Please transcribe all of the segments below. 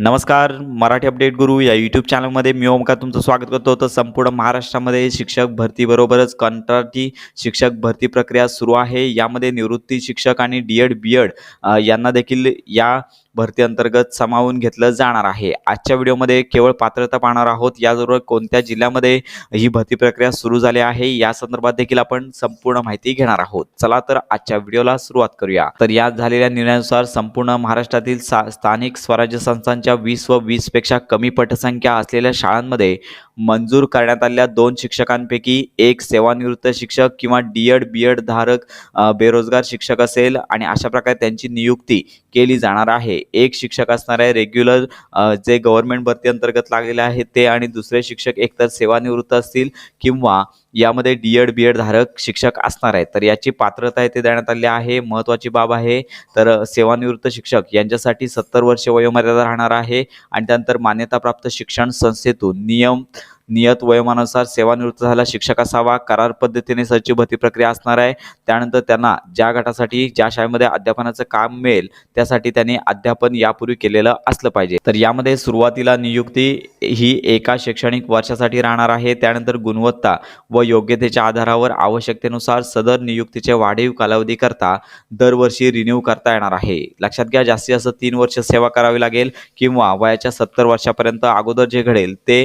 नमस्कार मराठी अपडेट गुरु या यूट्यूब चॅनलमध्ये मी ओमकार तुमचं स्वागत करतो. तर संपूर्ण महाराष्ट्रामध्ये शिक्षक भरतीबरोबरच कंत्राटी शिक्षक भरती प्रक्रिया सुरू आहे. यामध्ये निवृत्ती शिक्षक आणि डी एड बी एड यांना देखील या भरती अंतर्गत सामावून घेतलं जाणार आहे. आजच्या व्हिडिओमध्ये केवळ पात्रता पाहणार आहोत. याचबरोबर कोणत्या जिल्ह्यामध्ये ही भरती प्रक्रिया सुरू झाली आहे या संदर्भात देखील आपण संपूर्ण माहिती घेणार आहोत. चला तर आजच्या व्हिडिओला सुरुवात करूया. तर या झालेल्या निर्णयानुसार संपूर्ण महाराष्ट्रातील सा स्थानिक स्वराज्य संस्थांच्या वीस व वीसपेक्षा कमी पटसंख्या असलेल्या शाळांमध्ये मंजूर करण्यात आलेल्या दोन शिक्षकांपैकी एक सेवानिवृत्त शिक्षक किंवा डी एड बी एड धारक बेरोजगार शिक्षक असेल आणि अशा प्रकारे त्यांची नियुक्ती केली जाणार आहे. एक शिक्षक असणार आहे. रेग्युलर जे गव्हर्नमेंट भरती अंतर्गत लागलेले आहेत ते आणि दुसरे शिक्षक एकतर सेवानिवृत्त असतील किंवा यामध्ये डी एड बी एड धारक शिक्षक असणार आहेत. तर याची पात्रता येथे देण्यात आली आहे. महत्त्वाची बाब आहे. तर सेवानिवृत्त शिक्षक यांच्यासाठी सत्तर वर्ष वयोमर्यादा राहणार आहे. आणि त्यानंतर मान्यताप्राप्त शिक्षण संस्थेतून नियम नियत वयोमानानुसार सेवानिवृत्त झाला शिक्षक असावा. करार पद्धतीने सरची भरती प्रक्रिया असणार आहे. त्यानंतर त्यांना ज्या गटासाठी ज्या शाळेमध्ये अध्यापनाचं काम मिळेल त्यासाठी त्यांनी अध्यापन यापूर्वी केलेलं असलं पाहिजे. तर यामध्ये सुरुवातीला नियुक्ती ही एका शैक्षणिक वर्षासाठी राहणार आहे. त्यानंतर गुणवत्ता व योग्यतेच्या आधारावर आवश्यकतेनुसार सदर नियुक्तीचे वाढीव कालावधी करता दरवर्षी रिन्यू करता येणार आहे. लक्षात घ्या जास्तीत जास्त तीन वर्ष सेवा करावी लागेल किंवा वयाच्या सत्तर वर्षापर्यंत अगोदर जे घडेल ते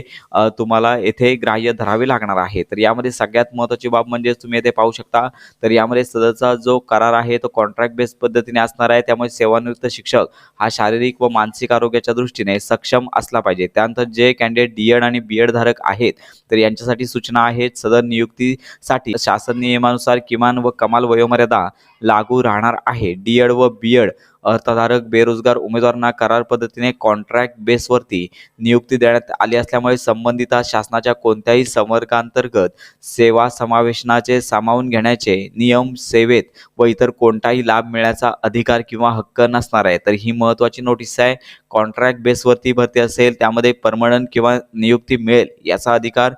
तुम्हाला येथे ग्राह्य धरावे लागणार आहे. तर यामध्ये सगळ्यात महत्त्वाची बाब म्हणजे तुम्ही येथे पाहू शकता तर यामध्ये सदरचा जो करार आहे तो कॉन्ट्रॅक्ट बेस पद्धतीने असणार आहे. त्यामुळे सेवानिवृत्त शिक्षक हा शारीरिक व मानसिक आरोग्याच्या दृष्टीने सक्षम असला पाहिजे. त्यानंतर जे कॅन्डिडेट डी एड आणि बी एड धारक आहेत तर यांच्यासाठी सूचना आहेत सदर नियुक्तीसाठी शासन नियमानुसार किमान व कमाल वयोमर्यादा लागू राहणार आहे. डी एड व बी एड अर्थधारक बेरोजगार उमेदवारांना करार पद्धतीने कॉन्ट्रॅक्ट बेसवरती नियुक्ती देण्यात आली असल्यामुळे संबंधित शासनाच्या कोणत्याही संवर्गांतर्गत सेवा समावेशनाचे सामावून घेण्याचे नियम सेवेत व इतर कोणताही लाभ मिळण्याचा अधिकार किंवा हक्क नसणार आहे. तर ही महत्त्वाची नोटीस आहे. कॉन्ट्रॅक्ट बेसवरती भरती असेल त्यामध्ये परमनंट किंवा नियुक्ती मिळेल याचा अधिकार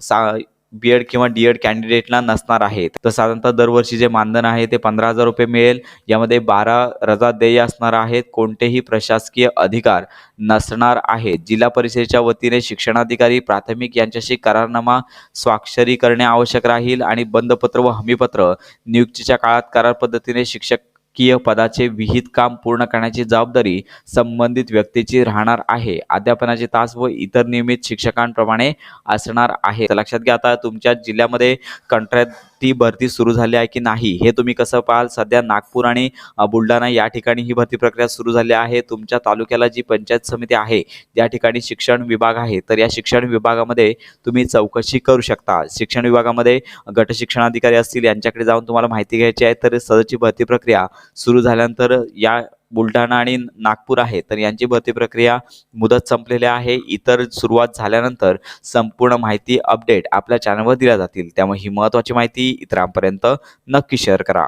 सा बी एड किंवा डी एड कॅन्डिडेटला नसणार आहेत. तर साधारणतः दरवर्षी जे मानधन आहे ते पंधरा हजार रुपये मिळेल. यामध्ये बारा रजा देय असणार आहेत. कोणतेही प्रशासकीय अधिकार नसणार आहेत. जिल्हा परिषदेच्या वतीने शिक्षणाधिकारी प्राथमिक यांच्याशी करारनामा स्वाक्षरी करणे आवश्यक राहील आणि बंदपत्र व हमीपत्र नियुक्तीच्या काळात करार पद्धतीने शिक्षक कीय पदाचे विहित काम पूर्ण करण्याची जबाबदारी संबंधित व्यक्तीची राहणार आहे. अध्यापनाचे तास व इतर नियमित शिक्षकांप्रमाणे असणार आहे. लक्षात घ्या आता तुमच्या जिल्ह्यामध्ये कंत्राट भरती सुरू झाली आहे की नाही हे तुम्ही कसं पाहाल? सध्या नागपूर आणि बुलढाणा या ठिकाणी ही भरती प्रक्रिया सुरू झाली आहे. तुमच्या तालुक्याला जी पंचायत समिती आहे त्या ठिकाणी शिक्षण विभाग आहे. तर या शिक्षण विभागामध्ये तुम्ही चौकशी करू शकता. शिक्षण विभागामध्ये गट शिक्षणाधिकारी असतील यांच्याकडे जाऊन तुम्हाला माहिती घ्यायची आहे. तर सदरची भरती प्रक्रिया सुरू झाल्यानंतर या बुलढाणा आणि नागपूर आहे तर यांची भरती प्रक्रिया मुदत संपलेली आहे. इतर सुरुवात झाल्यानंतर संपूर्ण माहिती अपडेट आपल्या चॅनलवर दिल्या जातील. त्यामुळे ही महत्त्वाची माहिती इतरांपर्यंत नक्की शेअर करा.